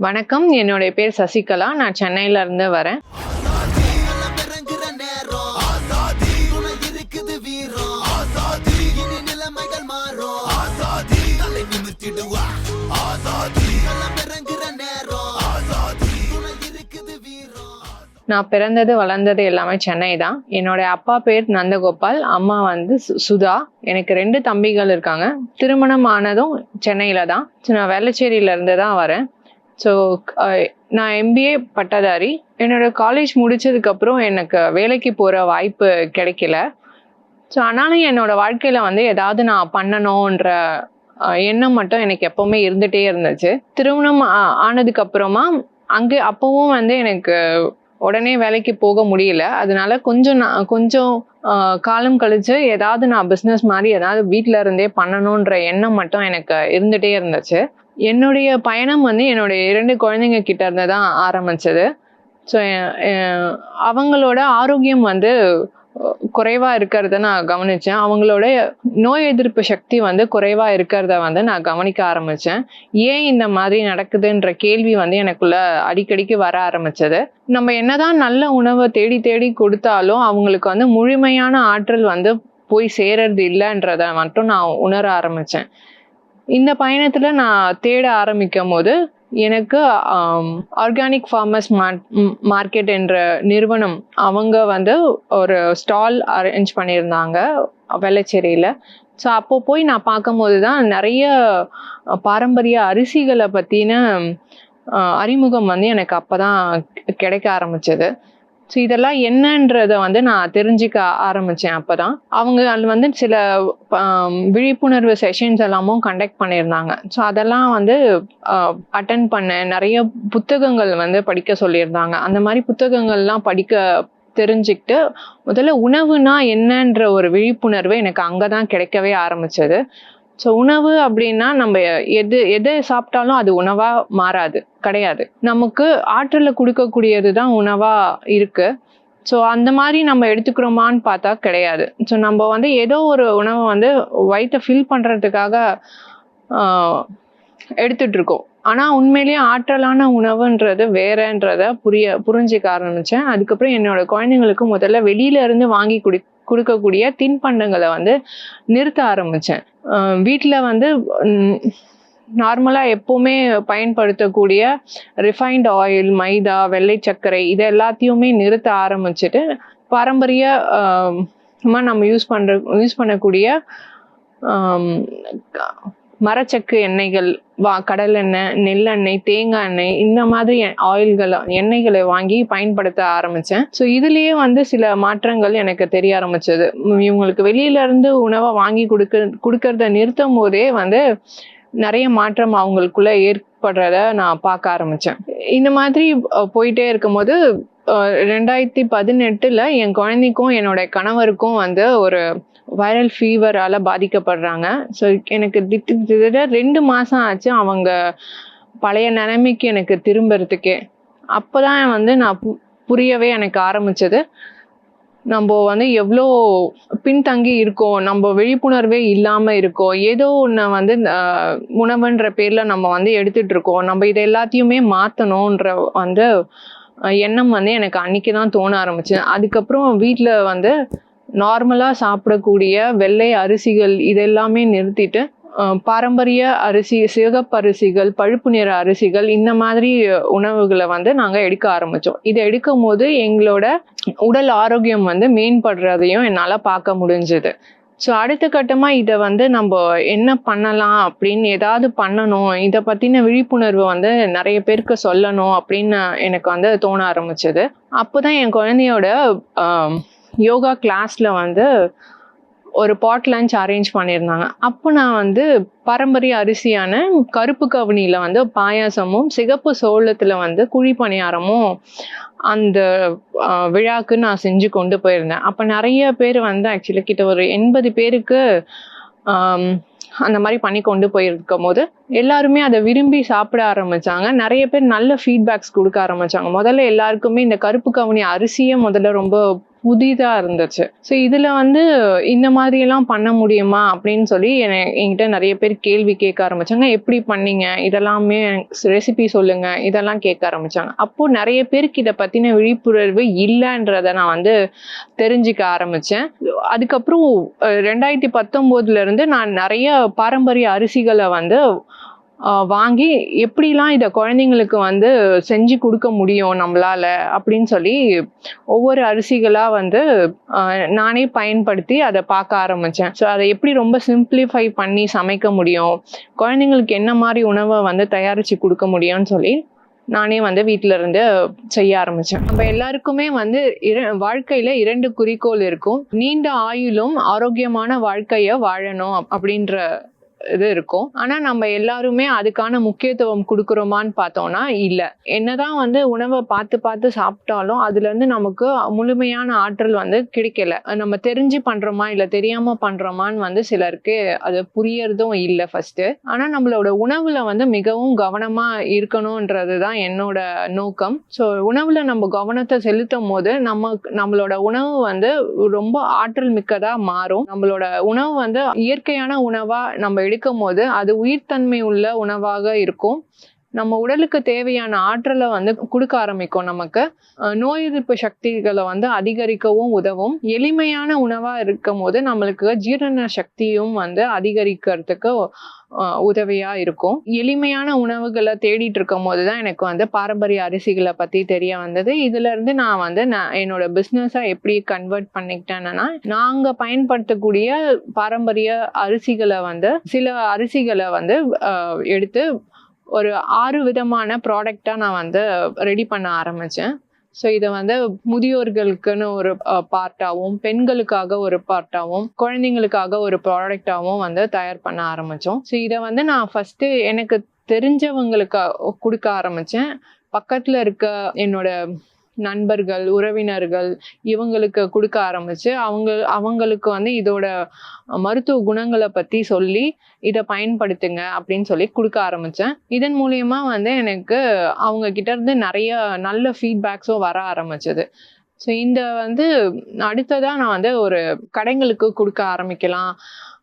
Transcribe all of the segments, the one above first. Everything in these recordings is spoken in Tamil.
வணக்கம். என்னுடைய பேர் சசிகலா. நான் சென்னையில இருந்து வரேன். நான் பிறந்தது வளர்ந்தது எல்லாமே சென்னை தான். என்னோட அப்பா பேர் நந்தகோபால். அம்மா வந்து சு- சுதா. எனக்கு ரெண்டு தம்பிகள் இருக்காங்க. திருமணம் ஆனதும் சென்னையில தான். நான் வேளச்சேரியில இருந்து தான் வரேன். ஸோ நான் எம்பிஏ பட்டதாரி. என்னோட காலேஜ் முடித்ததுக்கப்புறம் எனக்கு வேலைக்கு போகிற வாய்ப்பு கிடைக்கல. ஸோ ஆனாலும் என்னோட வாழ்க்கையில் வந்து ஏதாவது நான் பண்ணணுன்ற எண்ணம் மட்டும் எனக்கு எப்போவுமே இருந்துகிட்டே இருந்துச்சு. திருமணம் ஆ- அங்கே அப்பவும் வந்து எனக்கு உடனே வேலைக்கு போக முடியல. அதனால கொஞ்சம் நான் கொஞ்சம் காலம் கழிச்சு ஏதாவது நான் பிஸ்னஸ் மாதிரி ஏதாவது வீட்டில் இருந்தே பண்ணணுன்ற எண்ணம் மட்டும் எனக்கு இருந்துகிட்டே இருந்துச்சு. என்னுடைய பயணம் வந்து என்னுடைய இரண்டு குழந்தைங்க கிட்ட இருந்து தான் ஆரம்பிச்சது ஸோ அவங்களோட ஆரோக்கியம் வந்து குறைவாக இருக்கிறத நான் கவனித்தேன் அவங்களோட நோய் எதிர்ப்பு சக்தி வந்து குறைவாக இருக்கிறத வந்து நான் கவனிக்க ஆரம்பித்தேன் ஏன் இந்த மாதிரி நடக்குதுன்ற கேள்வி வந்து எனக்குள்ள அடிக்கடிக்கு வர ஆரம்பித்தது நம்ம என்னதான் நல்ல உணவை தேடி தேடி கொடுத்தாலும் அவங்களுக்கு வந்து முழுமையான ஆற்றல் வந்து போய் சேரறது இல்லைன்றத மட்டும் நான் உணர ஆரம்பித்தேன் இந்த பயணத்தில் நான் தேட ஆரம்பிக்கும் போது எனக்கு ஆர்கானிக் ஃபார்மர்ஸ் மார்க்கெட் என்ற நிறுவனம் அவங்க வந்து ஒரு ஸ்டால் அரேஞ்ச் பண்ணியிருந்தாங்க வெள்ளச்சேரியில். ஸோ அப்போ போய் நான் பார்க்கும்போது தான் நிறைய பாரம்பரிய அரிசிகளை பற்றின அறிமுகம் வந்து எனக்கு அப்போ தான் கிடைக்க ஆரம்பிச்சது. ஸோ இதெல்லாம் என்னன்றத வந்து நான் தெரிஞ்சுக்க ஆரம்பித்தேன் அப்போ தான் அவங்க அது வந்து சில விழிப்புணர்வு செஷன்ஸ் எல்லாமும் கண்டக்ட் பண்ணியிருந்தாங்க. ஸோ அதெல்லாம் வந்து அட்டன் பண்ண நிறைய புத்தகங்கள் வந்து படிக்க சொல்லியிருந்தாங்க. அந்த மாதிரி புத்தகங்கள்லாம் படிக்க தெரிஞ்சுக்கிட்டு முதல்ல உணவுனா என்னன்ற ஒரு விழிப்புணர்வு எனக்கு அங்கே தான் கிடைக்கவே ஆரம்பிச்சது. ஸோ உணவு அப்படின்னா நம்ம எது எதை சாப்பிட்டாலும் அது உணவாக மாறாது கிடையாது. நமக்கு ஆற்றலை கொடுக்கக்கூடியது தான் உணவாக இருக்குது ஸோ அந்த மாதிரி நம்ம எடுத்துக்கிறோமான்னு பார்த்தா கிடையாது. ஸோ நம்ம வந்து ஏதோ ஒரு உணவை வந்து வயிற்றை ஃபில் பண்ணுறதுக்காக எடுத்துட்ருக்கோம் ஆனால் உண்மையிலேயே ஆற்றலான உணவுன்றது வேறன்றத புரிய புரிஞ்சிக்க ஆரம்பித்தேன் அதுக்கப்புறம் என்னோட குழந்தைங்களுக்கு முதல்ல வெளியில இருந்து வாங்கி குடி கொடுக்கக்கூடிய தின்பண்டங்களை வந்து நிறுத்த ஆரம்பித்தேன் வீட்டில் வந்து நார்மலாக எப்போவுமே பயன்படுத்தக்கூடிய ரிஃபைன்ட் ஆயில் மைதா வெள்ளை சர்க்கரை இது எல்லாத்தையுமே நிறுத்த ஆரம்பிச்சுட்டு பாரம்பரிய நம்ம யூஸ் பண்ணுற யூஸ் பண்ணக்கூடிய மரச்சக்கு எண்ணெய்கள் வா கடலெண்ணெய் நெல்லெண்ணெய் தேங்காய் எண்ணெய் இந்த மாதிரி ஆயில்களை எண்ணெய்களை வாங்கி பயன்படுத்த ஆரம்பித்தேன் ஸோ இதுலேயே வந்து சில மாற்றங்கள் எனக்கு தெரிய ஆரம்பிச்சது. இவங்களுக்கு வெளியில இருந்து உணவை வாங்கி கொடுக்க கொடுக்கறத நிறுத்தும் போதே வந்து நிறைய மாற்றம் அவங்களுக்குள்ள ஏற்படுறத நான் பார்க்க ஆரம்பித்தேன் இந்த மாதிரி போயிட்டே இருக்கும்போது ரெண்டாயிரத்தி பதினெட்டில் என் குழந்தைக்கும் என்னோட கணவருக்கும் வந்து ஒரு வைரல் ஃபீவரால் பாதிக்கப்படுறாங்க. ஸோ எனக்கு திட்டு ரெண்டு மாதம் ஆச்சு அவங்க பழைய நிலைமைக்கு எனக்கு திரும்புறதுக்கே. அப்போ தான் வந்து நான் புரியவே எனக்கு ஆரம்பித்தது நம்ம வந்து எவ்வளோ பின்தங்கி இருக்கோம் நம்ம விழிப்புணர்வே இல்லாமல் இருக்கோம் ஏதோ ஒன்று வந்து உணவுன்ற பேரில் நம்ம வந்து எடுத்துட்டு இருக்கோம். நம்ம இதை எல்லாத்தையுமே மாற்றணுன்ற வந்து எண்ணம் வந்து எனக்கு அன்னைக்கு தான் தோண ஆரம்பிச்சு அதுக்கப்புறம் வீட்டில் வந்து நார்மலாக சாப்பிடக்கூடிய வெள்ளை அரிசிகள் இதெல்லாமே நிறுத்திட்டு பாரம்பரிய அரிசி சிவப்பு அரிசிகள் பழுப்பு நிற அரிசிகள் இந்த மாதிரி உணவுகளை வந்து நாங்கள் எடுக்க ஆரம்பித்தோம் இதை எடுக்கும் போது எங்களோட உடல் ஆரோக்கியம் வந்து மேம்படுறதையும் என்னால் பார்க்க முடிஞ்சுது. ஸோ அடுத்த கட்டமாக இதை வந்து நம்ம என்ன பண்ணலாம் அப்படின்னு ஏதாவது பண்ணணும் இதை பற்றின விழிப்புணர்வு வந்து நிறைய பேருக்கு சொல்லணும் அப்படின்னு எனக்கு வந்து தோண ஆரம்பிச்சது. அப்போ தான் என் குழந்தையோட யோகா கிளாஸில் வந்து ஒரு பாட் லஞ்ச் அரேஞ்ச் பண்ணியிருந்தாங்க. அப்போ நான் வந்து பாரம்பரிய அரிசியான கருப்பு கவுனியில் வந்து பாயாசமும் சிகப்பு சோளத்தில் வந்து குழி பணியாரமும் அந்த ஆஹ், விழாக்கு நான் செஞ்சு கொண்டு போயிருந்தேன். அப்போ நிறைய பேர் வந்து ஆக்சுவலி கிட்ட ஒரு எண்பது பேருக்கு அந்த மாதிரி பண்ணி கொண்டு போயிருக்கும் போது எல்லாருமே அதை விரும்பி சாப்பிட ஆரம்பிச்சாங்க. நிறைய பேர் நல்ல ஃபீட்பேக்ஸ் கொடுக்க ஆரம்பிச்சாங்க. முதல்ல எல்லாருக்குமே இந்த கருப்பு கவுனி அரிசியே முதல்ல ரொம்ப புதிதாக இருந்துச்சு. ஸோ இதுல வந்து இந்த மாதிரி எல்லாம் பண்ண முடியுமா? அப்படின்னு சொல்லி என்னை என்கிட்ட நிறைய பேர் கேள்வி கேட்க ஆரம்பிச்சாங்க. எப்படி பண்ணீங்க? இதெல்லாமே ரெசிபி சொல்லுங்க. இதெல்லாம் கேட்க ஆரம்பிச்சாங்க. அப்போ நிறைய பேருக்கு இதை பத்தின விழிப்புணர்வு இல்லைன்றத நான் வந்து தெரிஞ்சுக்க ஆரம்பிச்சேன். அதுக்கப்புறம் ரெண்டாயிரத்தி பத்தொம்போதுலேருந்து நான் நிறைய பாரம்பரிய அரிசிகளை வந்து வாங்கி எப்படிலாம் இதை குழந்தைங்களுக்கு வந்து செஞ்சு கொடுக்க முடியும் நம்மளால அப்படின்னு சொல்லி ஒவ்வொரு அரிசிகளாக வந்து நானே பயன்படுத்தி அதை பார்க்க ஆரம்பித்தேன் ஸோ அதை எப்படி ரொம்ப சிம்பிளிஃபை பண்ணி சமைக்க முடியும் குழந்தைங்களுக்கு என்ன மாதிரி உணவை வந்து தயாரித்து கொடுக்க முடியும்னு சொல்லி நானே வந்து வீட்டில இருந்து செய்ய ஆரம்பிச்சேன். நம்ம எல்லாருக்குமே வந்து இர வாழ்க்கையில இரண்டு குறிக்கோள் இருக்கும். நீண்ட ஆயுளும் ஆரோக்கியமான வாழ்க்கைய வாழணும் அப்படின்ற இது இருக்கும். ஆனால் நம்ம எல்லாருமே அதுக்கான முக்கியத்துவம் கொடுக்குறோமான்னு பார்த்தோம்னா இல்லை. என்னதான் வந்து உணவை பார்த்து பார்த்து சாப்பிட்டாலும் அதுலேருந்து நமக்கு முழுமையான ஆற்றல் வந்து கிடைக்கல. நம்ம தெரிஞ்சு பண்ணுறோமா இல்லை தெரியாமல் பண்ணுறோமான்னு வந்து சிலருக்கு அது புரியறதும் இல்லை ஃபஸ்ட்டு ஆனால் நம்மளோட உணவில் வந்து மிகவும் கவனமாக இருக்கணுன்றது தான் என்னோட நோக்கம். ஸோ உணவில் நம்ம கவனத்தை செலுத்தும் போது நம்ம நம்மளோட உணவு வந்து ரொம்ப ஆற்றல் மிக்கதாக மாறும். நம்மளோட உணவு வந்து இயற்கையான உணவாக நம்ம எடுக்கும் போது அது உயிர்த்தன்மை உள்ள உணவாக இருக்கும். நம்ம உடலுக்கு தேவையான ஆற்றலை வந்து கொடுக்க ஆரம்பிக்கும் நமக்கு. நோய் எதிர்ப்பு சக்திகளை வந்து அதிகரிக்கவும் உதவும். எளிமையான உணவா இருக்கும் போது நம்மளுக்கு ஜீரண சக்தியும் வந்து அதிகரிக்கிறதுக்கு உதவியா இருக்கும். எளிமையான உணவுகளை தேடிட்டு இருக்கும் போது தான் எனக்கு வந்து பாரம்பரிய அரிசிகளை பத்தி தெரிய வந்தது. இதுல இருந்து நான் வந்து நான் என்னோட பிஸ்னஸை எப்படி கன்வெர்ட் பண்ணிக்கிட்டேன்னா நாங்க பயன்படுத்தக்கூடிய பாரம்பரிய அரிசிகளை வந்து சில அரிசிகளை வந்து எடுத்து ஒரு ஆறு விதமான ப்ராடக்டாக நான் வந்து ரெடி பண்ண ஆரம்பித்தேன் ஸோ இதை வந்து முதியோர்களுக்குன்னு ஒரு பார்ட்டாகவும் பெண்களுக்காக ஒரு பார்ட்டாகவும் குழந்தைங்களுக்காக ஒரு ப்ராடக்டாகவும் வந்து தயார் பண்ண ஆரம்பித்தோம் ஸோ இதை வந்து நான் ஃபஸ்ட்டு எனக்கு தெரிஞ்சவங்களுக்கு கொடுக்க ஆரம்பித்தேன் பக்கத்தில் இருக்க என்னோட நண்பர்கள் உறவினர்கள் இவங்களுக்கு கொடுக்க ஆரம்பிச்சு அவங்க அவங்களுக்கு வந்து இதோட மருத்துவ குணங்களை பற்றி சொல்லி இதை பயன்படுத்துங்க அப்படின்னு சொல்லி கொடுக்க ஆரம்பித்தேன் இதன் மூலியமா வந்து எனக்கு அவங்க கிட்ட இருந்து நிறைய நல்ல ஃபீட்பேக்ஸும் வர ஆரம்பிச்சது. ஸோ இந்த வந்து அடுத்ததாக நான் வந்து ஒரு கடைங்களுக்கு கொடுக்க ஆரம்பிக்கலாம்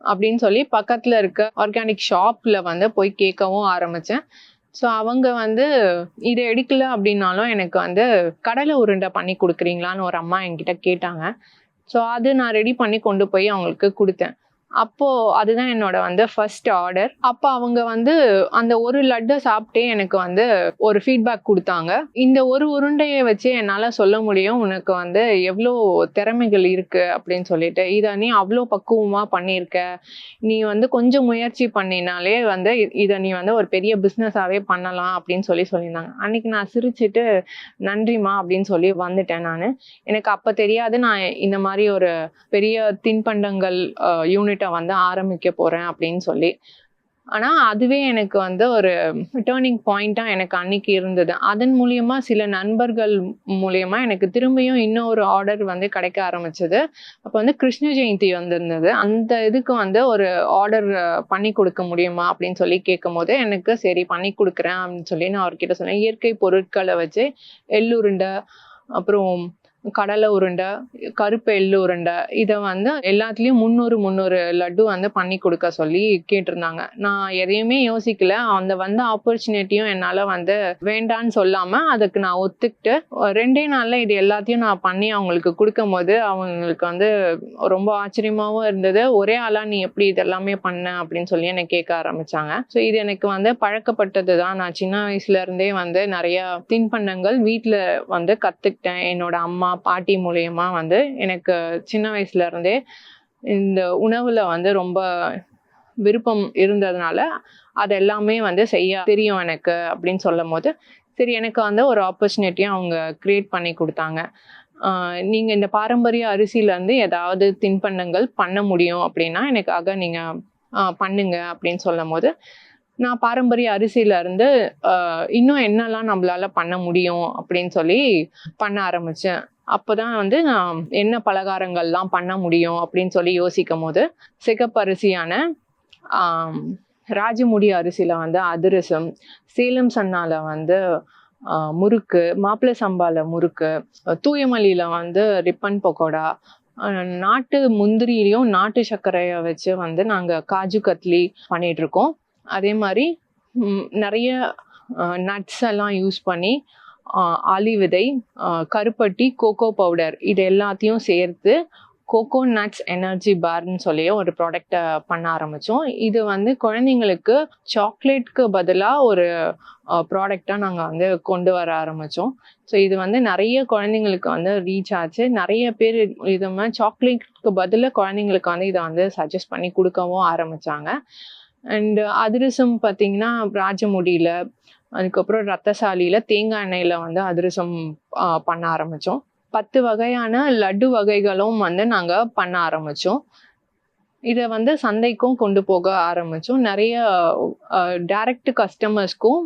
அப்படின்னு சொல்லி பக்கத்தில் இருக்க ஆர்கானிக் ஷாப்பில் வந்து போய் கேட்கவும் ஆரம்பித்தேன் ஸோ அவங்க வந்து இதை எடுக்கல அப்படின்னாலும் எனக்கு வந்து கடலை உருண்டை பண்ணி கொடுக்குறீங்களான்னு ஒரு அம்மா என்கிட்ட கேட்டாங்க. ஸோ அது நான் ரெடி பண்ணி கொண்டு போய் அவங்களுக்கு கொடுத்தேன். அப்போ அதுதான் என்னோட வந்து ஃபர்ஸ்ட் ஆர்டர் அப்போ அவங்க வந்து அந்த ஒரு லட்டை சாப்பிட்டே எனக்கு வந்து ஒரு ஃபீட்பேக் கொடுத்தாங்க. இந்த ஒரு உருண்டையை வச்சு என்னால் சொல்ல முடியும். உனக்கு வந்து எவ்வளோ திறமைகள் இருக்கு அப்படின்னு சொல்லிட்டு. இதை நீ அவ்வளோ பக்குவமாக பண்ணியிருக்க. நீ வந்து கொஞ்சம் முயற்சி பண்ணினாலே வந்து இதை நீ வந்து ஒரு பெரிய பிஸ்னஸாகவே பண்ணலாம் அப்படின்னு சொல்லி சொல்லியிருந்தாங்க. அன்னைக்கு நான் சிரிச்சுட்டு நன்றிம்மா அப்படின்னு சொல்லி வந்துட்டேன் நான். எனக்கு அப்போ தெரியாது நான் இந்த மாதிரி ஒரு பெரிய தின்பண்டங்கள் யூனிட் யூனிட்டை வந்து ஆரம்பிக்க போகிறேன் அப்படின்னு சொல்லி. ஆனால் அதுவே எனக்கு வந்து ஒரு டேர்னிங் பாயிண்ட்டாக எனக்கு அன்னைக்கு இருந்தது. அதன் மூலியமாக சில நண்பர்கள் மூலயமா எனக்கு திரும்பியும் இன்னொரு ஆர்டர் வந்து கிடைக்க ஆரம்பிச்சது. அப்போ வந்து கிருஷ்ண ஜெயந்தி வந்திருந்தது. அந்த இதுக்கு வந்து ஒரு ஆர்டர் பண்ணி கொடுக்க முடியுமா அப்படின்னு சொல்லி கேட்கும் போது எனக்கு சரி பண்ணி கொடுக்குறேன் அப்படின்னு சொல்லி நான் அவர்கிட்ட சொன்னேன். இயற்கை பொருட்களை வச்சு எள்ளுருண்டை அப்புறம் கடலை உருண்டை கருப்பு எள்ளு உருண்டை இதை வந்து எல்லாத்துலேயும் முந்நூறு முந்நூறு லட்டு வந்து பண்ணி கொடுக்க சொல்லி கேட்டிருந்தாங்க. நான் எதையுமே யோசிக்கல. அந்த வந்த ஆப்பர்ச்சுனிட்டியும் என்னால் வந்து வேண்டான்னு சொல்லாமல் அதுக்கு நான் ஒத்துக்கிட்டு ரெண்டே நாளில் இது எல்லாத்தையும் நான் பண்ணி அவங்களுக்கு கொடுக்கும் போது அவங்களுக்கு வந்து ரொம்ப ஆச்சரியமாகவும் இருந்தது. ஒரே ஆளாக நீ எப்படி இதெல்லாமே பண்ண அப்படின்னு சொல்லி என்னை கேட்க ஆரம்பித்தாங்க ஸோ இது எனக்கு வந்து பழக்கப்பட்டது தான் நான் சின்ன வயசுலேருந்தே வந்து நிறையா தின்பண்டங்கள் வீட்டில் வந்து கற்றுக்கிட்டேன் என்னோட அம்மா பாட்டி மூலயமா வந்து எனக்கு சின்ன வயசுல இருந்தே இந்த உணவுல வந்து ரொம்ப விருப்பம் இருந்ததுனால அது எல்லாமே வந்து செய்ய தெரியும் எனக்கு அப்படின்னு சொல்லும் போது சரி எனக்கு வந்து ஒரு ஆப்பர்ச்சுனிட்டியும் அவங்க கிரியேட் பண்ணி கொடுத்தாங்க. நீங்கள் இந்த பாரம்பரிய அரிசியிலேருந்து ஏதாவது தின்பண்டங்கள் பண்ண முடியும் அப்படின்னா எனக்காக நீங்கள் பண்ணுங்க அப்படின்னு சொல்லும் போது நான் பாரம்பரிய அரிசியில இருந்து இன்னும் என்னெல்லாம் நம்மளால பண்ண முடியும் அப்படின்னு சொல்லி பண்ண ஆரம்பிச்சேன். அப்போதான் வந்து நான் என்ன பலகாரங்கள்லாம் பண்ண முடியும் அப்படின்னு சொல்லி யோசிக்கும் போது சிகப்பரிசியான ராஜமுடி அரிசியில் வந்து அதிரசம் சேலம் சன்னால வந்து முறுக்கு மாப்பிள்ளை சம்பால முறுக்கு தூயமல்லியில் வந்து ரிப்பன் பக்கோடா நாட்டு முந்திரியிலையும் நாட்டு சர்க்கரையை வச்சு வந்து நாங்கள் காஜு கத்லி பண்ணிகிட்ருக்கோம் இருக்கோம். அதே மாதிரி நிறைய நட்ஸ் எல்லாம் யூஸ் பண்ணி ஆலி விதை கருப்பட்டி கோகோ பவுடர் இது எல்லாத்தையும் சேர்த்து கோகோ நட்ஸ் எனர்ஜி பார்னு சொல்லி ஒரு ப்ராடக்டை பண்ண ஆரம்பித்தோம் இது வந்து குழந்தைங்களுக்கு சாக்லேட்க்கு பதிலாக ஒரு ப்ராடக்டாக நாங்கள் வந்து கொண்டு வர ஆரம்பித்தோம் ஸோ இது வந்து நிறைய குழந்தைங்களுக்கு வந்து ரீச் ஆச்சு. நிறைய பேர் இது மாதிரி சாக்லேட்க்கு பதிலாக குழந்தைங்களுக்கு வந்து இதை வந்து சஜஸ்ட் பண்ணி கொடுக்கவும் ஆரம்பித்தாங்க அண்டு அதிரசம் பார்த்தீங்கன்னா ராஜமுடியில் அதுக்கப்புறம் ரத்தசாலியில் தேங்காய் எண்ணெயில் வந்து அதிரசம் பண்ண ஆரம்பித்தோம் பத்து வகையான லட்டு வகைகளும் வந்து நாங்கள் பண்ண ஆரம்பித்தோம் இதை வந்து சந்தைக்கும் கொண்டு போக ஆரம்பித்தோம் நிறைய டைரக்ட் கஸ்டமர்ஸ்க்கும்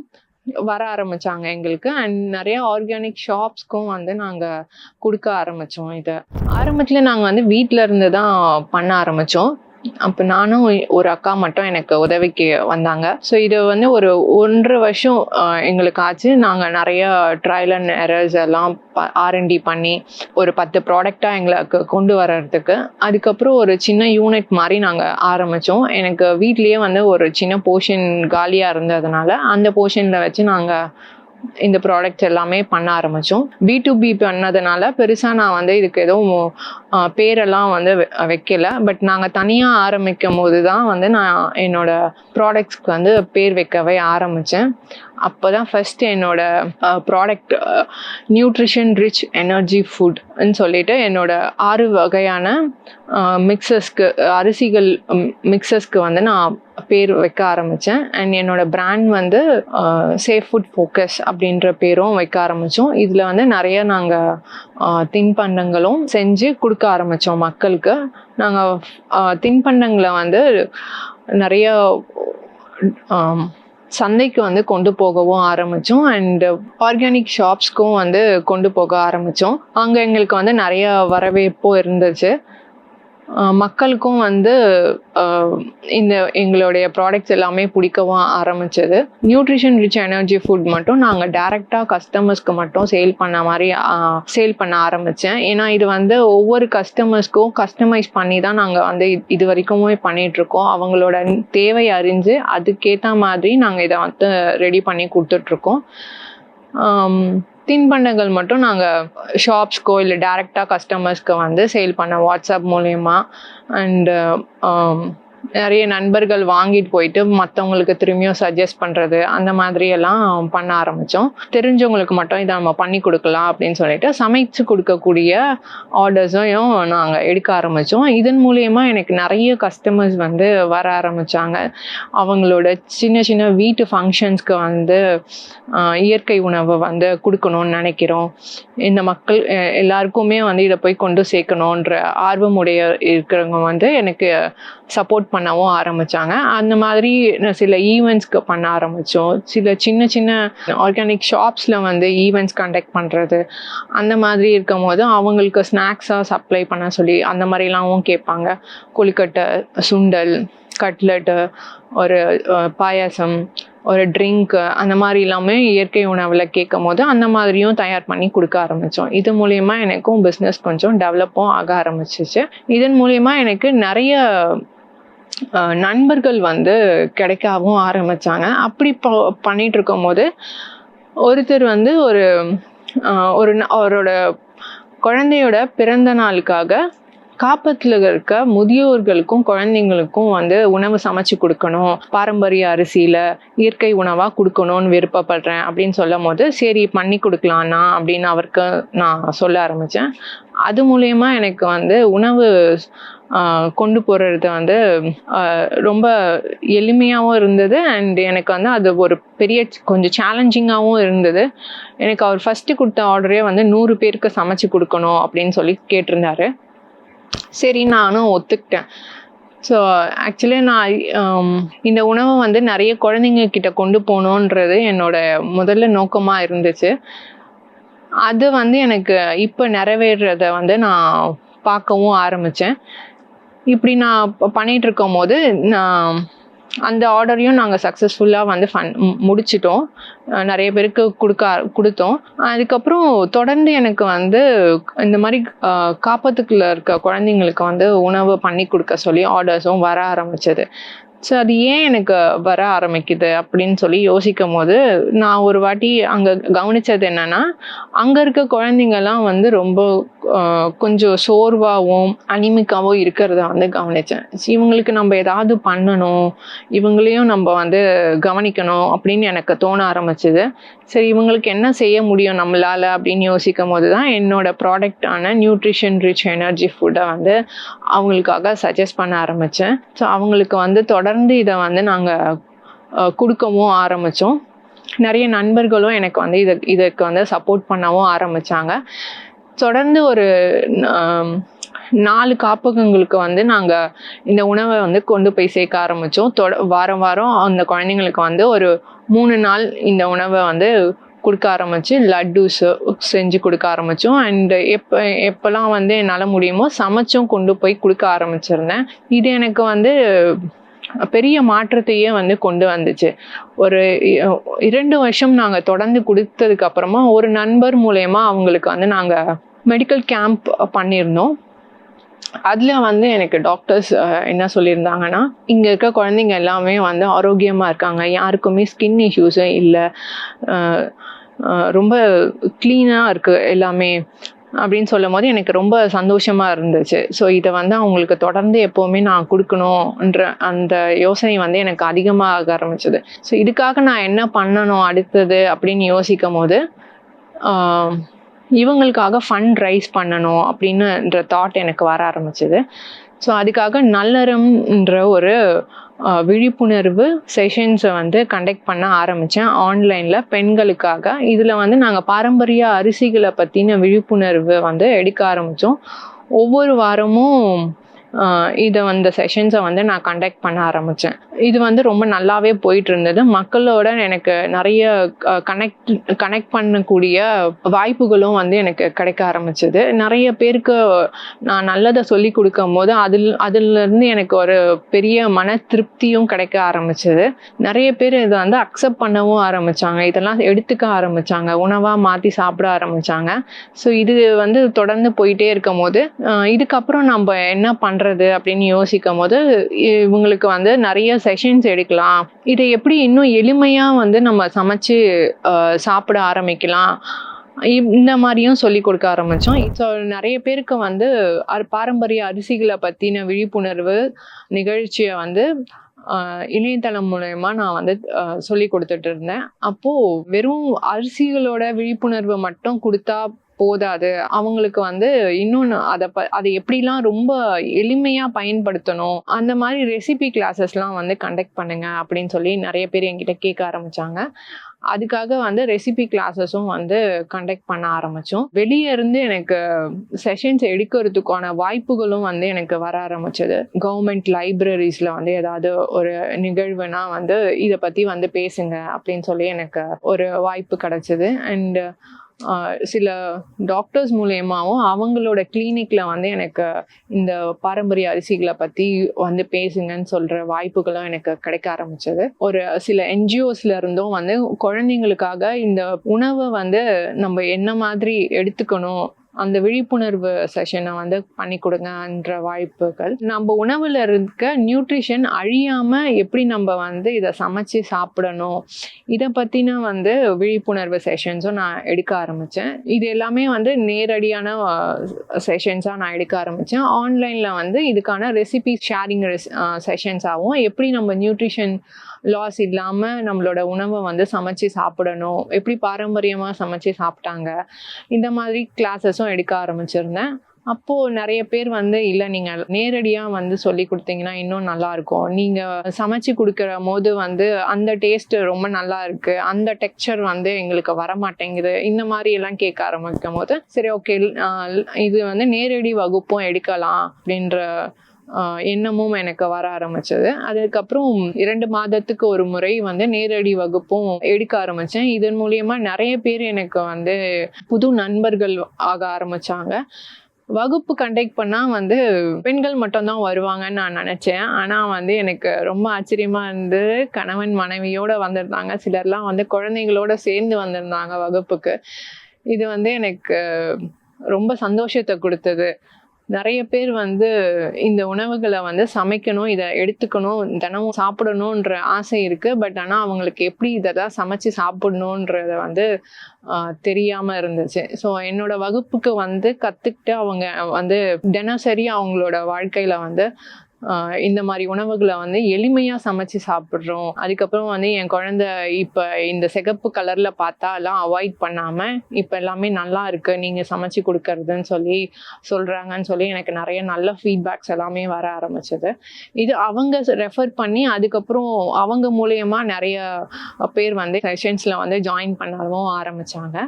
வர ஆரம்பித்தாங்க எங்களுக்கு. அண்ட் நிறைய ஆர்கானிக் ஷாப்ஸ்க்கும் வந்து நாங்கள் கொடுக்க ஆரம்பித்தோம் இதை. ஆரம்பத்தில் நாங்கள் வந்து வீட்டில் இருந்து தான் பண்ண ஆரம்பித்தோம் அப்போ நானும் ஒரு அக்கா மட்டும் எனக்கு உதவிக்கு வந்தாங்க. ஸோ இது வந்து ஒரு ஒன்றரை வருஷம் எங்களுக்கு ஆச்சு. நாங்கள் நிறைய trial and errors R and D R&D பண்ணி ஒரு பத்து ப்ராடக்டாக எங்களுக்கு கொண்டு வர்றதுக்கு. அதுக்கப்புறம் ஒரு சின்ன யூனிட் மாதிரி நாங்கள் ஆரம்பித்தோம் எனக்கு வீட்லேயே வந்து ஒரு சின்ன போர்ஷன் காலியாக இருந்ததுனால அந்த போர்ஷனில் வச்சு நாங்கள் இந்த ப்ராடக்ட்ஸ் எல்லாமே பண்ண ஆரம்பித்தோம் பி டு பி பண்ணதுனால பெருசாக நான் வந்து இதுக்கு எதுவும் பேரெல்லாம் வந்து வைக்கல. பட் நாங்கள் தனியாக ஆரம்பிக்கும் போது தான் வந்து நான் என்னோட ப்ராடக்ட்ஸ்க்கு வந்து பேர் வைக்கவே ஆரம்பித்தேன் அப்போ தான் ஃபஸ்ட்டு என்னோட ப்ராடக்ட் நியூட்ரிஷன் ரிச் எனர்ஜி ஃபுட்னு சொல்லிட்டு என்னோட ஆறு வகையான மிக்சஸ்க்கு அரிசிகள் மிக்சஸ்க்கு வந்து நான் பேர் வைக்க ஆரம்பித்தேன் அண்ட் என்னோட பிராண்ட் வந்து சேஃப் ஃபுட் ஃபோக்கஸ் அப்படின்ற பேரும் வைக்க ஆரம்பித்தோம் இதில் வந்து நிறைய நாங்கள் தின்பண்டங்களும் செஞ்சு கொடுக்க ஆரம்பித்தோம் மக்களுக்கு. நாங்கள் தின்பண்டங்களை வந்து நிறைய சந்தைக்கு வந்து கொண்டு போகவும் ஆரம்பித்தோம் அண்டு ஆர்கானிக் ஷாப்ஸ்க்கும் வந்து கொண்டு போக ஆரம்பித்தோம் அங்கே எங்களுக்கு வந்து நிறைய வரவேற்பும் இருந்துச்சு. மக்களுக்கும் வந்து இந்த எங்களுடைய ப்ராடக்ட்ஸ் எல்லாமே பிடிக்கவும் ஆரம்பிச்சது. நியூட்ரிஷன் ரிச் எனர்ஜி ஃபுட் மட்டும் நாங்கள் டேரெக்டாக கஸ்டமர்ஸ்க்கு மட்டும் சேல் பண்ண மாதிரி சேல் பண்ண ஆரம்பித்தேன் ஏன்னா இது வந்து ஒவ்வொரு கஸ்டமர்ஸ்க்கும் கஸ்டமைஸ் பண்ணி தான் நாங்கள் வந்து இது- வரைக்குமே பண்ணிகிட்ருக்கோம் அவங்களோட தேவை அறிஞ்சு அதுக்கேற்ற மாதிரி நாங்கள் இதை வந்து ரெடி பண்ணி கொடுத்துட்ருக்கோம் தின்பண்டங்கள் மட்டும் நாங்கள் ஷாப்ஸ்க்கோ இல்லை டேரெக்டாக கஸ்டமர்ஸ்க்கு வந்து சேல் பண்ண வாட்ஸ்அப் மூலயமா. அண்டு நிறைய நண்பர்கள் வாங்கிட்டு போயிட்டு மற்றவங்களுக்கு திரும்பியும் சஜஸ்ட் பண்ணுறது அந்த மாதிரி எல்லாம் பண்ண ஆரம்பித்தோம் தெரிஞ்சவங்களுக்கு மட்டும் இதை நம்ம பண்ணி கொடுக்கலாம் அப்படின்னு சொல்லிட்டு சமைச்சு கொடுக்கக்கூடிய ஆர்டர்ஸையும் நாங்கள் எடுக்க ஆரம்பித்தோம் இதன் மூலயமா எனக்கு நிறைய கஸ்டமர்ஸ் வந்து வர ஆரம்பித்தாங்க அவங்களோட சின்ன சின்ன வீட்டு ஃபங்க்ஷன்ஸ்க்கு வந்து இயற்கை உணவை வந்து கொடுக்கணும்னு நினைக்கிறோம். இந்த மக்கள் எல்லாருக்குமே வந்து இதை போய் கொண்டு சேர்க்கணுன்ற ஆர்வமுடைய இருக்கிறவங்க வந்து எனக்கு சப்போர்ட் பண்ணவும் ஆரம்பித்தாங்க அந்த மாதிரி நான் சில ஈவெண்ட்ஸ்க்கு பண்ண ஆரம்பித்தோம் சில சின்ன சின்ன ஆர்கானிக் ஷாப்ஸில் வந்து ஈவெண்ட்ஸ் கண்டக்ட் பண்ணுறது அந்த மாதிரி இருக்கும் போது அவங்களுக்கு ஸ்நாக்ஸாக சப்ளை பண்ண சொல்லி அந்த மாதிரிலாமும் கேட்பாங்க. கொழுக்கட்டை சுண்டல் கட்லெட்டு ஒரு பாயாசம் ஒரு ட்ரிங்க்கு அந்த மாதிரி எல்லாமே இயற்கை உணவில் கேட்கும் போது அந்த மாதிரியும் தயார் பண்ணி கொடுக்க ஆரம்பித்தோம் இது மூலயமா எனக்கும் பிஸ்னஸ் கொஞ்சம் டெவலப்பும் ஆக ஆரம்பிச்சிச்சு. இதன் மூலயமா எனக்கு நிறைய நண்பர்கள் வந்து கிடைக்கவும் ஆரம்பிச்சாங்க. அப்படி பண்ணிட்டு இருக்கும் போது ஒருத்தர் வந்து ஒரு ஒரு அவரோட குழந்தையோட பிறந்த நாளுக்காக காப்பத்தில் இருக்க முதியோர்களுக்கும் குழந்தைங்களுக்கும் வந்து உணவு சமைச்சு கொடுக்கணும். பாரம்பரிய அரிசியில் இயற்கை உணவாக கொடுக்கணும்னு விருப்பப்படுறேன் அப்படின்னு சொல்லும் போது சரி பண்ணி கொடுக்கலாண்ணா அப்படின்னு அவருக்கு நான் சொல்ல ஆரம்பித்தேன் அது மூலயமா எனக்கு வந்து உணவு கொண்டு போகிறது வந்து ரொம்ப எளிமையாகவும் இருந்தது. அண்ட் எனக்கு வந்து அது ஒரு பெரிய கொஞ்சம் சேலஞ்சிங்காகவும் இருந்தது. எனக்கு அவர் ஃபஸ்ட்டு கொடுத்த ஆர்டரே வந்து நூறு பேருக்கு சமைச்சு கொடுக்கணும் அப்படின்னு சொல்லி கேட்டிருந்தாரு. சரி நானும் ஒத்துக்கிட்டேன். ஸோ ஆக்சுவலி நான் இந்த உணவை வந்து நிறைய குழந்தைங்க கிட்ட கொண்டு போகணுன்றது என்னோட முதல்ல நோக்கமாக இருந்துச்சு. அது வந்து எனக்கு இப்போ நிறைவேறத வந்து நான் பார்க்கவும் ஆரம்பித்தேன் இப்படி நான் பண்ணிட்டு இருக்கும் போது நான் அந்த ஆர்டரையும் நாங்கள் சக்ஸஸ்ஃபுல்லாக வந்து ஃபன் முடிச்சிட்டோம். நிறைய பேருக்கு கொடுக்க கொடுத்தோம். அதுக்கப்புறம் தொடர்ந்து எனக்கு வந்து இந்த மாதிரி காப்பத்துக்குள்ள இருக்க குழந்தைங்களுக்கு வந்து உணவு பண்ணி கொடுக்க சொல்லி ஆர்டர்ஸும் வர ஆரம்பிச்சது. ஸோ அது ஏன் எனக்கு வர ஆரம்பிக்குது அப்படின்னு சொல்லி யோசிக்கும் போது நான் ஒரு வாட்டி அங்கே கவனிச்சது என்னென்னா அங்கே இருக்க குழந்தைங்கள்லாம் வந்து ரொம்ப கொஞ்சம் சோர்வாகவும் அனிமிக்காவும் இருக்கிறத வந்து கவனித்தேன் இவங்களுக்கு நம்ம ஏதாவது பண்ணணும் இவங்களையும் நம்ம வந்து கவனிக்கணும் அப்படின்னு எனக்கு தோண ஆரம்பிச்சது. சரி இவங்களுக்கு என்ன செய்ய முடியும் நம்மளால் அப்படின்னு யோசிக்கும் போது தான் என்னோட ப்ராடக்டான நியூட்ரிஷன் ரிச் எனர்ஜி ஃபுட்டை வந்து அவங்களுக்காக சஜஸ்ட் பண்ண ஆரம்பித்தேன் ஸோ அவங்களுக்கு வந்து தொடர்ந்து இதை வந்து நாங்கள் கொடுக்கவும் ஆரம்பித்தோம் நிறைய நண்பர்களும் எனக்கு வந்து இதை இதுக்கு வந்து சப்போர்ட் பண்ணவும் ஆரம்பித்தாங்க தொடர்ந்து ஒரு நாலு காப்பகங்களுக்கு வந்து நாங்கள் இந்த உணவை வந்து கொண்டு போய் சேர்க்க ஆரம்பித்தோம் தொட வாரம் வாரம் அந்த குழந்தைங்களுக்கு வந்து ஒரு மூணு நாள் இந்த உணவை வந்து கொடுக்க ஆரம்பித்து லட்டுஸ் செஞ்சு கொடுக்க ஆரம்பித்தோம் அண்ட் எப்போ எப்போல்லாம் வந்து என்னால் முடியுமோ சமைச்சும் கொண்டு போய் கொடுக்க ஆரம்பிச்சிருந்தேன். இது எனக்கு வந்து பெரிய மாற்றத்தையே வந்து கொண்டு வந்துச்சு. ஒரு இரண்டு வருஷம் நாங்கள் தொடர்ந்து கொடுத்ததுக்கு அப்புறமா ஒரு நண்பர் மூலயமா அவங்களுக்கு வந்து நாங்கள் மெடிக்கல் கேம்ப் பண்ணியிருந்தோம். அதில் வந்து எனக்கு டாக்டர்ஸ் என்ன சொல்லியிருந்தாங்கன்னா இங்கே இருக்க குழந்தைங்க எல்லாமே வந்து ஆரோக்கியமாக இருக்காங்க. யாருக்குமே ஸ்கின் இஷ்யூஸே இல்லை. ரொம்ப க்ளீனாக இருக்குது எல்லாமே. அப்படின்னு சொல்லும் போது எனக்கு ரொம்ப சந்தோஷமாக இருந்துச்சு. ஸோ இதை வந்து அவங்களுக்கு தொடர்ந்து எப்போவுமே நான் கொடுக்கணுன்ற அந்த யோசனை வந்து எனக்கு அதிகமாக ஆரம்பிச்சது. ஸோ இதுக்காக நான் என்ன பண்ணணும் அடுத்தது அப்படின்னு யோசிக்கும் போது இவங்களுக்காக ஃபண்ட் ரைஸ் பண்ணணும் அப்படின்னுன்ற தாட் எனக்கு வர ஆரம்பிச்சது. ஸோ அதுக்காக நல்லறம்ன்ற ஒரு விழிப்புணர்வு செஷன்ஸை வந்து கண்டக்ட் பண்ண ஆரம்பித்தேன் ஆன்லைனில் பெண்களுக்காக. இதில் வந்து நாங்கள் பாரம்பரிய அரிசிகளை பற்றின விழிப்புணர்வு வந்து எடுக்க ஆரம்பித்தோம் ஒவ்வொரு வாரமும் இதை அந்த செஷன்ஸை வந்து நான் கண்டக்ட் பண்ண ஆரம்பித்தேன் இது வந்து ரொம்ப நல்லாவே போயிட்டு இருந்தது மக்களோட எனக்கு நிறைய கனெக்ட் கனெக்ட் பண்ணக்கூடிய வாய்ப்புகளும் வந்து எனக்கு கிடைக்க ஆரம்பிச்சது. நிறைய பேருக்கு நான் நல்லதை சொல்லி கொடுக்கும் போது அதில் அதுலேருந்து எனக்கு ஒரு பெரிய மன திருப்தியும் கிடைக்க ஆரம்பிச்சது. நிறைய பேர் இதை வந்து அக்செப்ட் பண்ணவும் ஆரம்பித்தாங்க இதெல்லாம் எடுத்துக்க ஆரம்பித்தாங்க உணவாக மாற்றி சாப்பிட ஆரம்பித்தாங்க ஸோ இது வந்து தொடர்ந்து போயிட்டே இருக்கும் போது இதுக்கப்புறம் நம்ம என்ன பண்ணுறோம் பண்ணுறது அப்படின்னு யோசிக்கும் போது இவங்களுக்கு வந்து நிறைய செஷன்ஸ் எடுக்கலாம். இதை எப்படி இன்னும் எளிமையாக வந்து நம்ம சமைச்சு சாப்பிட ஆரம்பிக்கலாம். இ- இந்த மாதிரியும் சொல்லி கொடுக்க ஆரம்பித்தோம் ஸோ நிறைய பேருக்கு வந்து அர்- பாரம்பரிய அரிசிகளை பற்றின விழிப்புணர்வு நிகழ்ச்சியை வந்து இணையதளம் மூலயமா நான் வந்து சொல்லி கொடுத்துட்டு இருந்தேன். அப்போது வெறும் அரிசிகளோட விழிப்புணர்வு மட்டும் கொடுத்தா போதாது. அவங்களுக்கு வந்து இன்னொன்று அதை ப அதை எப்படிலாம் ரொம்ப எளிமையாக பயன்படுத்தணும் அந்த மாதிரி ரெசிபி கிளாஸஸ்லாம் வந்து கண்டக்ட் பண்ணுங்க அப்படின்னு சொல்லி நிறைய பேர் என்கிட்ட கேட்க ஆரம்பித்தாங்க அதுக்காக வந்து ரெசிபி கிளாஸஸும் வந்து கண்டக்ட் பண்ண ஆரம்பித்தோம் வெளியே இருந்து எனக்கு செஷன்ஸ் எடுக்கிறதுக்கான வாய்ப்புகளும் வந்து எனக்கு வர ஆரம்பிச்சது. கவர்மெண்ட் லைப்ரரிஸில் வந்து ஏதாவது ஒரு நிகழ்வுனா வந்து இதை பற்றி வந்து பேசுங்க அப்படின்னு சொல்லி எனக்கு ஒரு வாய்ப்பு கிடச்சிது. அண்டு சில டாக்டர்ஸ் மூலயமாவும் அவங்களோட கிளினிக்கில் வந்து எனக்கு இந்த பாரம்பரிய அரிசிகளை பற்றி வந்து பேசுங்கன்னு சொல்கிற வாய்ப்புகளும் எனக்கு கிடைக்க ஆரம்பிச்சது. ஒரு சில என்ஜிஓஸ்ல இருந்தும் வந்து குழந்தைங்களுக்காக இந்த உணவை வந்து நம்ம என்ன மாதிரி எடுத்துக்கணும் அந்த விழிப்புணர்வு செஷனை வந்து பண்ணி கொடுங்கன்ற வாய்ப்புகள். நம்ம உணவில் இருக்க நியூட்ரிஷன் அழியாமல் எப்படி நம்ம வந்து இதை சமைச்சு சாப்பிடணும் இதை பற்றின வந்து விழிப்புணர்வு செஷன்ஸும் நான் எடுக்க ஆரம்பித்தேன் இது எல்லாமே வந்து நேரடியான செஷன்ஸாக நான் எடுக்க ஆரம்பித்தேன் ஆன்லைனில் வந்து இதுக்கான ரெசிபி ஷேரிங் செஷன்ஸாகவும் எப்படி நம்ம நியூட்ரிஷன் லாஸ் இல்லாமல் நம்மளோட உணவை வந்து சமைச்சு சாப்பிடணும் எப்படி பாரம்பரியமாக சமைச்சு சாப்பிட்டாங்க இந்த மாதிரி கோர்ஸும் எடுக்க ஆரம்பிச்சிருந்தேன். அப்போது நிறைய பேர் வந்து இல்லை நீங்கள் நேரடியாக வந்து சொல்லி கொடுத்தீங்கன்னா இன்னும் நல்லாயிருக்கும். நீங்கள் சமைச்சு கொடுக்குற போது வந்து அந்த டேஸ்ட்டு ரொம்ப நல்லா இருக்குது அந்த டெக்ஸ்சர் வந்து எங்களுக்கு வர மாட்டேங்குது இந்த மாதிரி எல்லாம் கேட்க ஆரம்பிக்கும் போது சரி ஓகே இது வந்து நேரடி வகுப்பும் எடுக்கலாம். அப்படின்ற எண்ணமும் எனக்கு வர ஆரம்பிச்சது. அதுக்கப்புறம் இரண்டு மாதத்துக்கு ஒரு முறை வந்து நேரடி வகுப்பும் எடுக்க ஆரம்பிச்சேன். இதன் மூலியமா நிறைய பேர் எனக்கு வந்து புது நண்பர்கள் ஆக ஆரம்பிச்சாங்க. வகுப்பு கண்டக்ட் பண்ணால் வந்து பெண்கள் மட்டும்தான் வருவாங்கன்னு நான் நினச்சேன். ஆனால் வந்து எனக்கு ரொம்ப ஆச்சரியமாக இருந்து கணவன் மனைவியோடு வந்திருந்தாங்க. சிலர்லாம் வந்து குழந்தைங்களோட சேர்ந்து வந்திருந்தாங்க வகுப்புக்கு. இது வந்து எனக்கு ரொம்ப சந்தோஷத்தை கொடுத்தது. நிறைய பேர் வந்து இந்த உணவுகளை வந்து சமைக்கணும் இதை எடுத்துக்கணும் தினமும் சாப்பிடணுன்ற ஆசை இருக்குது பட் ஆனால் அவங்களுக்கு எப்படி இதை தான் சமைச்சு சாப்பிடணுன்றத வந்து தெரியாமல் தெரியாம இருந்துச்சு. ஸோ என்னோட வகுப்புக்கு வந்து கற்றுக்கிட்டு அவங்க வந்து தினசரி அவங்களோட வாழ்க்கையில வந்து இந்த மாதிரி உணவுகளை வந்து எளிமையாக சமைச்சு சாப்பிட்றோம். அதுக்கப்புறம் வந்து என் குழந்தை இப்போ இந்த சிகப்பு கலரில் பார்த்தா எல்லாம் அவாய்ட் பண்ணாமல் இப்போ எல்லாமே நல்லா இருக்கு நீங்கள் சமைச்சு கொடுக்கறதுன்னு சொல்லி சொல்கிறாங்கன்னு சொல்லி எனக்கு நிறைய நல்ல ஃபீட்பேக்ஸ் எல்லாமே வர ஆரம்பிச்சது. இது அவங்க ரெஃபர் பண்ணி அதுக்கப்புறம் அவங்க மூலயமா நிறைய பேர் வந்து செஷன்ஸில் வந்து ஜாயின் பண்ணவும் ஆரம்பித்தாங்க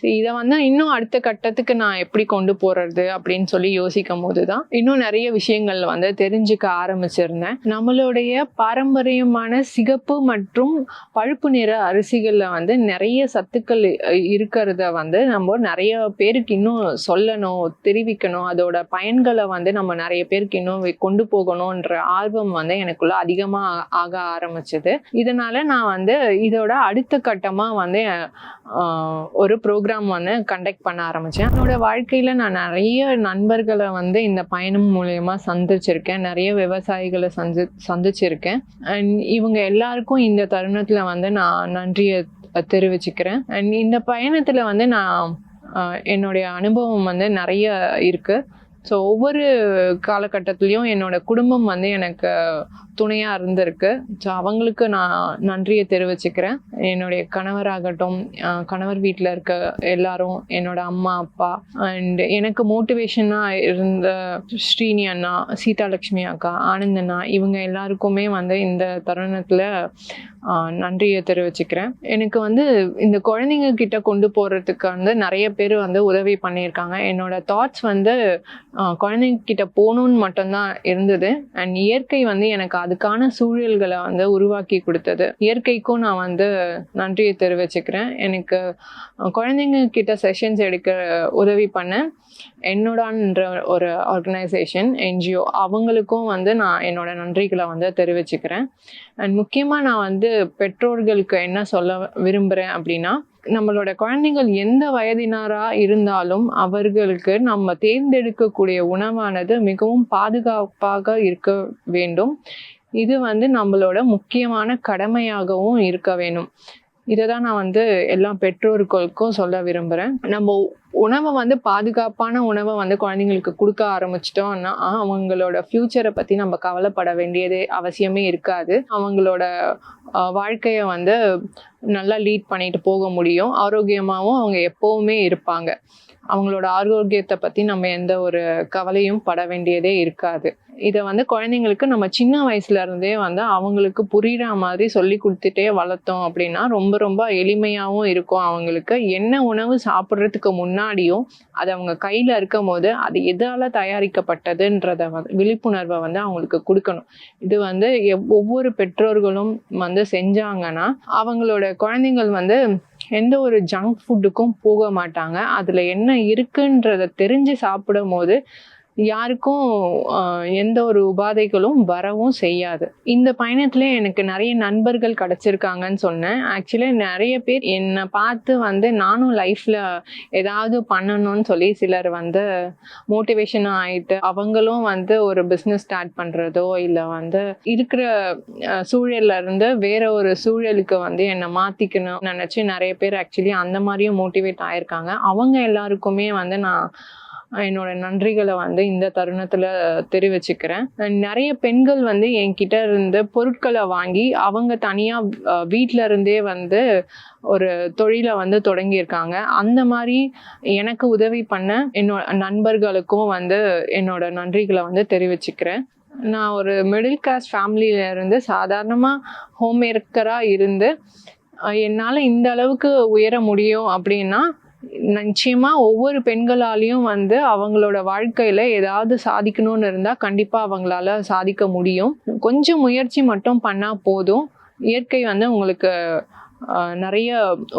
ஸோ இதை வந்து இன்னும் அடுத்த கட்டத்துக்கு நான் எப்படி கொண்டு போறது அப்படின்னு சொல்லி யோசிக்கும் போது தான் இன்னும் நிறைய விஷயங்கள் வந்து தெரிஞ்சுக்க ஆரம்பிச்சிருந்தேன். நம்மளுடைய பாரம்பரியமான சிகப்பு மற்றும் பழுப்பு நிற அரிசிகளில் வந்து நிறைய சத்துக்கள் இருக்கிறத வந்து நம்ம நிறைய பேருக்கு இன்னும் சொல்லணும் தெரிவிக்கணும். அதோட பயன்களை வந்து நம்ம நிறைய பேருக்கு இன்னும் கொண்டு போகணுன்ற ஆர்வம் வந்து எனக்குள்ள அதிகமாக ஆக ஆரம்பிச்சது. இதனால நான் வந்து இதோட அடுத்த கட்டமாக வந்து ஒரு ப்ரோக்ராம் வந்து கண்டக்ட் பண்ண ஆரம்பித்தேன் என்னோட வாழ்க்கையில் நான் நிறைய நண்பர்களை வந்து இந்த பயணம் மூலயமா சந்திச்சிருக்கேன். நிறைய விவசாயிகளை சந்தி சந்திச்சிருக்கேன். அண்ட் இவங்க எல்லாருக்கும் இந்த தருணத்தில் வந்து நான் நன்றியை தெரிவிச்சுக்கிறேன். அண்ட் இந்த பயணத்தில் வந்து நான் என்னுடைய அனுபவம் வந்து நிறைய இருக்குது ஸோ ஒவ்வொரு காலகட்டத்துலேயும் என்னோட குடும்பம் வந்து எனக்கு துணையாக இருந்திருக்கு. ஸோ அவங்களுக்கு நான் நன்றியை தெரிவிச்சுக்கிறேன். என்னுடைய கணவராகட்டும் கணவர் வீட்டில் இருக்க எல்லாரும் என்னோட அம்மா அப்பா அண்ட் எனக்கு மோட்டிவேஷனாக இருந்த ஸ்ரீனி அண்ணா சீதாலட்சுமி அக்கா ஆனந்தண்ணா இவங்க எல்லாருக்குமே வந்து இந்த தருணத்தில் நன்றியை தெரிவிச்சுக்கிறேன். எனக்கு வந்து இந்த குழந்தைங்க கிட்ட கொண்டு போகிறதுக்கு வந்து நிறைய பேர் வந்து உதவி பண்ணியிருக்காங்க. என்னோட தாட்ஸ் வந்து குழந்தைங்க கிட்ட போகணுன்னு மட்டும்தான் இருந்தது. அண்ட் இயற்கை வந்து எனக்கு அதுக்கான சூழல்களை வந்து உருவாக்கி கொடுத்தது. இயற்கைக்கும் நான் வந்து நன்றியை தெரிவிச்சுக்கிறேன். எனக்கு குழந்தைங்க கிட்ட செஷன்ஸ் எடுக்க உதவி பண்ணேன். என்னோடான்ற ஒரு ஆர்கனைசேஷன் என்ஜிஓ அவங்களுக்கும் வந்து நான் என்னோட நன்றிகளை வந்து தெரிவிச்சுக்கிறேன். அண்ட் முக்கியமாக நான் வந்து பெற்றோர்களுக்கு என்ன சொல்ல விரும்புகிறேன் அப்படின்னா நம்மளோட குழந்தைகள் எந்த வயதினராக இருந்தாலும் அவர்களுக்கு நம்ம தேர்ந்தெடுக்கக்கூடிய உணவானது மிகவும் பாதுகாப்பாக இருக்க வேண்டும். இது வந்து நம்மளோட முக்கியமான கடமையாகவும் இருக்க வேணும் இதை தான் நான் வந்து எல்லா பெற்றோர்களுக்கும் சொல்ல விரும்புகிறேன் நம்ம உணவை வந்து பாதுகாப்பான உணவை வந்து குழந்தைங்களுக்கு கொடுக்க ஆரம்பிச்சிட்டோம்னா அவங்களோட ஃப்யூச்சரை பற்றி நம்ம கவலைப்பட வேண்டியதே அவசியமே இருக்காது. அவங்களோட வாழ்க்கையை வந்து நல்லா லீட் பண்ணிட்டு போக முடியும். ஆரோக்கியமாகவும் அவங்க எப்போவுமே இருப்பாங்க. அவங்களோட ஆரோக்கியத்தை பற்றி நம்ம எந்த ஒரு கவலையும் பட வேண்டியதே இருக்காது. இதை வந்து குழந்தைங்களுக்கு நம்ம சின்ன வயசுல இருந்தே வந்து அவங்களுக்கு புரியுற மாதிரி சொல்லி கொடுத்துட்டே வளர்த்தோம் அப்படின்னா ரொம்ப ரொம்ப எளிமையாகவும் இருக்கும். அவங்களுக்கு என்ன உணவு சாப்பிட்றதுக்கு முன்னாடியும் அது அவங்க கையில் இருக்கும் போது அது எதால தயாரிக்கப்பட்டதுன்றத வந்து விழிப்புணர்வை வந்து அவங்களுக்கு கொடுக்கணும். இது வந்து ஒவ்வொரு பெற்றோர்களும் வந்து செஞ்சாங்கன்னா அவங்களோட குழந்தைங்கள் வந்து எந்த ஒரு ஜங்க் ஃபுட்டுக்கும் போக மாட்டாங்க. அதில் என்ன இருக்குன்றத தெரிஞ்சு சாப்பிடும் போது யாருக்கும் எந்த ஒரு உபாதைகளும் வரவும் செய்யாது. இந்த பயணத்துல எனக்கு நிறைய நண்பர்கள் கிடைச்சிருக்காங்கன்னு சொன்னேன். ஆக்சுவலி நிறைய பேர் என்னை பார்த்து வந்து நானும் லைஃப்ல ஏதாவது பண்ணணும்னு சொல்லி சிலர் வந்து மோட்டிவேஷன் ஆயிட்டு அவங்களும் வந்து ஒரு பிஸ்னஸ் ஸ்டார்ட் பண்றதோ இல்லை வந்து இருக்கிற சூழல்ல இருந்து வேற ஒரு சூழலுக்கு வந்து என்னை மாற்றிக்கணும் நினைச்சு நிறைய பேர் ஆக்சுவலி அந்த மாதிரியும் மோட்டிவேட் ஆயிருக்காங்க. அவங்க எல்லாருக்குமே வந்து நான் என்னோட நன்றிகளை வந்து இந்த தருணத்துல தெரிவிச்சுக்கிறேன். நிறைய பெண்கள் வந்து என்கிட்ட இருந்து பொருட்களை வாங்கி அவங்க தனியா வீட்டில இருந்தே வந்து ஒரு தொழிலை வந்து தொடங்கியிருக்காங்க. அந்த மாதிரி எனக்கு உதவி பண்ண என்னோட நண்பர்களுக்கும் வந்து என்னோட நன்றிகளை வந்து தெரிவிச்சுக்கிறேன். நான் ஒரு மிடில் கிளாஸ் ஃபேமிலியில இருந்து சாதாரணமாக ஹோம் மேக்கராக இருந்து என்னால் இந்த அளவுக்கு உயர முடியும் அப்படின்னா நிச்சயமா ஒவ்வொரு பெண்களாலையும் வந்து அவங்களோட வாழ்க்கையில ஏதாவது சாதிக்கணும்னு இருந்தா கண்டிப்பா அவங்களால சாதிக்க முடியும். கொஞ்சம் முயற்சி மட்டும் பண்ணா போதும். இயற்கை வந்து உங்களுக்கு நிறைய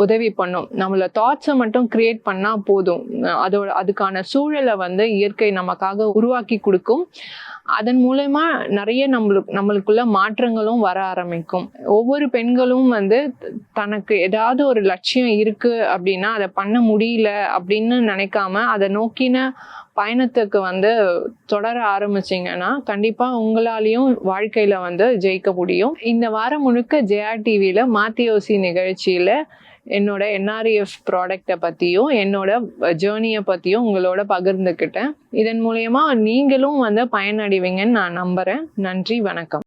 உதவி பண்ணும். நம்மள தாட்ஸை மட்டும் கிரியேட் பண்ணால் போதும். அதோட அதுக்கான சூழலை வந்து இயற்கை நமக்காக உருவாக்கி கொடுக்கும். அதன் மூலயமா நிறைய நம்மளுக்கு நம்மளுக்குள்ள மாற்றங்களும் வர ஆரம்பிக்கும். ஒவ்வொரு பெண்களும் வந்து தனக்கு ஏதாவது ஒரு லட்சியம் இருக்கு அப்படின்னா அதை பண்ண முடியல அப்படின்னு நினைக்காம அதை நோக்கின பயணத்துக்கு வந்து தொடர ஆரம்பிச்சிங்கன்னா கண்டிப்பாக உங்களாலையும் வாழ்க்கையில் வந்து ஜெயிக்க முடியும். இந்த வாரம் முழுக்க ஜெயா டிவியில் மாத்தியோசி நிகழ்ச்சியில் என்னோட என்ஆர்இஎஃப் ப்ராடக்டை பற்றியும் என்னோட ஜேர்னியை பற்றியும் உங்களோட பகிர்ந்துக்கிட்டேன் இதன் மூலயமா நீங்களும் வந்து பயனடைவீங்கன்னு நான் நம்புகிறேன் நன்றி வணக்கம்.